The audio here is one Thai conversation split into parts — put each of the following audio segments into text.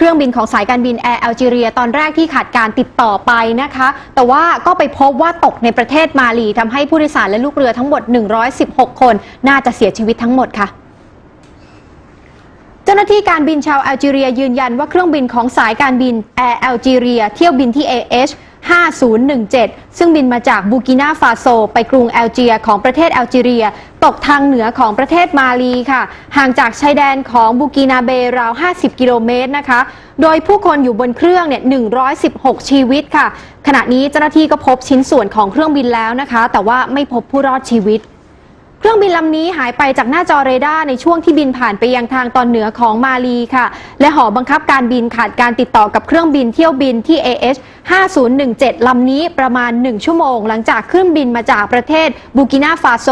เครื่องบินของสายการบินแอร์แอลจีเรียตอนแรกที่ขาดการติดต่อไปนะคะ แต่ว่าก็ไปพบว่าตกในประเทศมาลีทำให้ผู้โดยสารและลูกเรือทั้งหมด 116 คน น่าจะเสียชีวิตทั้งหมดค่ะเจ้าหน้าที่การบินชาวแอลจีเรียยืนยันว่าเครื่องบินของสายการบินแอร์แอลจีเรียเที่ยวบินที่ AH 5017 ซึ่งบินมาจากบูกินาฟาโซ ไปกรุงแอลเจียของประเทศแอลจีเรีย ตกทางเหนือของประเทศมาลีค่ะ ห่างจากชายแดนของบูกินาเบราว 50 กิโลเมตรนะคะ โดยผู้คนอยู่บนเครื่องเนี่ย 116 ชีวิตค่ะ ขณะนี้เจ้าหน้าที่ก็พบชิ้นส่วนของเครื่องบินแล้วนะคะ แต่ว่าไม่พบผู้รอดชีวิต เครื่องบินลำนี้หายไปจากหน้าจอเรดาร์ในช่วงที่บินผ่านไปยังทางตอนเหนือของมาลีค่ะ และหอบังคับการบินขาดการติดต่อกับเครื่องบินเที่ยวบินที่ AH 5017 ลำนี้ประมาณ 1 ชั่วโมง หลังจากเครื่องบินมาจากประเทศบูกินาฟาโซ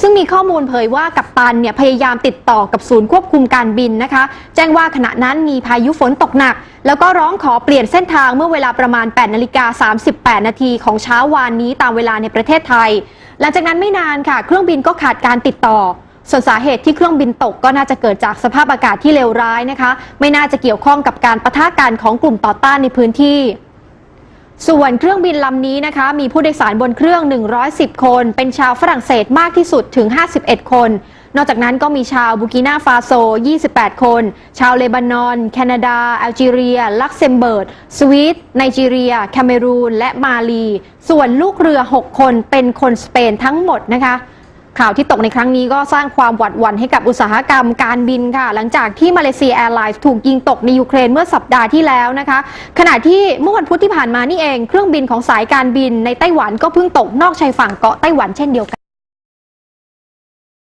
ซึ่งมีข้อมูลเผยว่ากัปตันเนี่ยพยายามติดต่อกับศูนย์ควบคุมการบินนะคะ แจ้งว่าขณะนั้นมีพายุฝนตกหนัก แล้วก็ร้องขอเปลี่ยนเส้นทางเมื่อเวลาประมาณ8นาฬิกา38 นาทีของเช้าวานนี้ตามเวลาในประเทศไทย หลังจากนั้นไม่นานค่ะ เครื่องบินก็ขาดการติดต่อ ส่วนสาเหตุที่เครื่องบินตกก็น่าจะเกิดจากสภาพอากาศที่เลวร้ายนะคะ ไม่น่าจะเกี่ยวข้องกับการปะทะกันของกลุ่มต่อต้านในพื้นที่ ส่วนเครื่องบินลำนี้นะคะ มีผู้โดยสารบนเครื่อง 110 คน เป็นชาวฝรั่งเศสมากที่สุดถึง 51 คน นอกจากนั้นก็มีชาวบูกินาฟาโซ 28 คน ชาวเลบานอน แคนาดา แอลจีเรีย ลักเซมเบิร์กสวีตไนจีเรียแคเมรูน และมาลี ส่วนลูกเรือ 6 คนเป็นคนสเปนทั้งหมดนะคะ ข่าวที่ตกในครั้งนี้ก็สร้างความหวาดหวั่นให้กับอุตสาหกรรมการบินค่ะ หลังจากที่มาเลเซียแอร์ไลน์ถูกยิงตกในยูเครนเมื่อสัปดาห์ที่แล้วนะคะ ขณะที่เมื่อวันพุธที่ผ่านมานี่เอง เครื่องบินของสายการบินในไต้หวันก็เพิ่งตกนอกชายฝั่งเกาะไต้หวันเช่นเดียวกัน